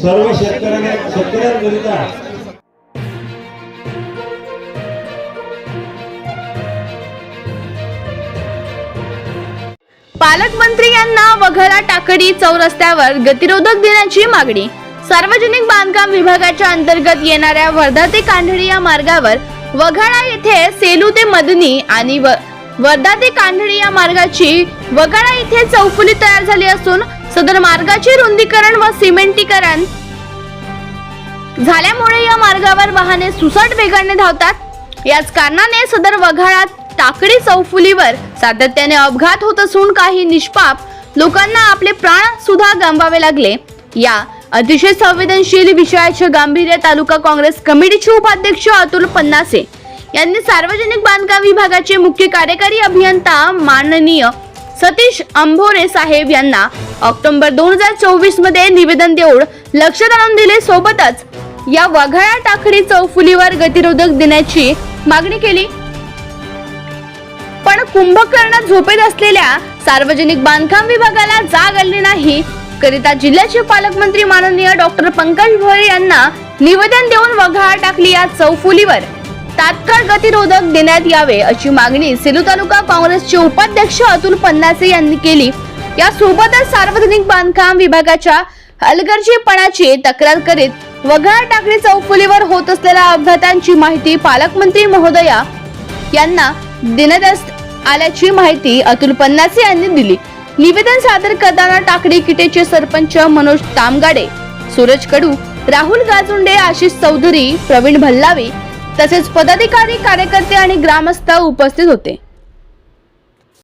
सर्व शेतकऱ्यांना शेतकऱ्यांकरिता पालकमंत्री यांना वघाला टाकडी चौरस्त्यावर गतिरोधक देण्याची मागणी. सार्वजनिक बांधकाम विभागाच्या अंतर्गत येणाऱ्या वर्धा ते कांढळी या मार्गावर वघाडा येथे सेलू ते मदनी आणि व- वर्धा ते कांढळी या मार्गाची वघाडा येथे चौफुली तयार झाली असून सदर मार्गाचे रुंदीकरण व सिमेंटीकरण. झाल्यामुळे या मार्गावर वाहने सुसाट वेगाने धावतात. याच कारणाने सदर वघाळात टाकडी चौफुलीवर सातत्याने अपघात होत असून काही निष्पाप लोकांना आपले प्राण सुद्धा गमवावे लागले. या अतिशय संवेदनशील विषयाचे गांभीर्य तालुका काँग्रेस कमिटीचे उपाध्यक्ष अतुल पन्नासे यांनी सार्वजनिक बांधकाम विभागाचे मुख्य कार्यकारी अभियंता माननीय सतीश अंभोरे साहेब यांना ऑक्टोबर दोन हजार चोवीसमध्ये निवेदन देऊन लक्षात आणून दिले सोबतच या वघाळा टाकडी चौफुलीवर गतिरोधक देण्याची मागणी केली. पण कुंभकर्ण झोपेत असलेल्या सार्वजनिक बांधकाम विभागाला जाग आली नाही. करिता जिल्ह्याचे पालकमंत्री माननीय डॉक्टर पंकज भोळे यांना निवेदन देऊन वघाळा टाकली या चौफुलीवर तात्काळ गतिरोधक देण्यात यावे अशी मागणी सेलू तालुका काँग्रेसचे उपाध्यक्ष अतुल पन्नासे यांनी केली. यासोबतच सार्वजनिक बांधकाम विभागाच्या हलगर्जीपणाची तक्रार करीत वघाळा टाकळी चौफुलीवर होत असलेल्या अपघातांची माहिती पालकमंत्री महोदया यांना देण्यात आल्याची माहिती अतुल पन्नासे यांनी दिली. निवेदन सादर करताना टाकडी किटेचे सरपंच मनोज तामगाडे सूरज कडू राहुल गाजुंडे आशिष चौधरी प्रवीण भल्लावे तसेच पदाधिकारी कार्यकर्ते आणि ग्रामस्थ उपस्थित होते.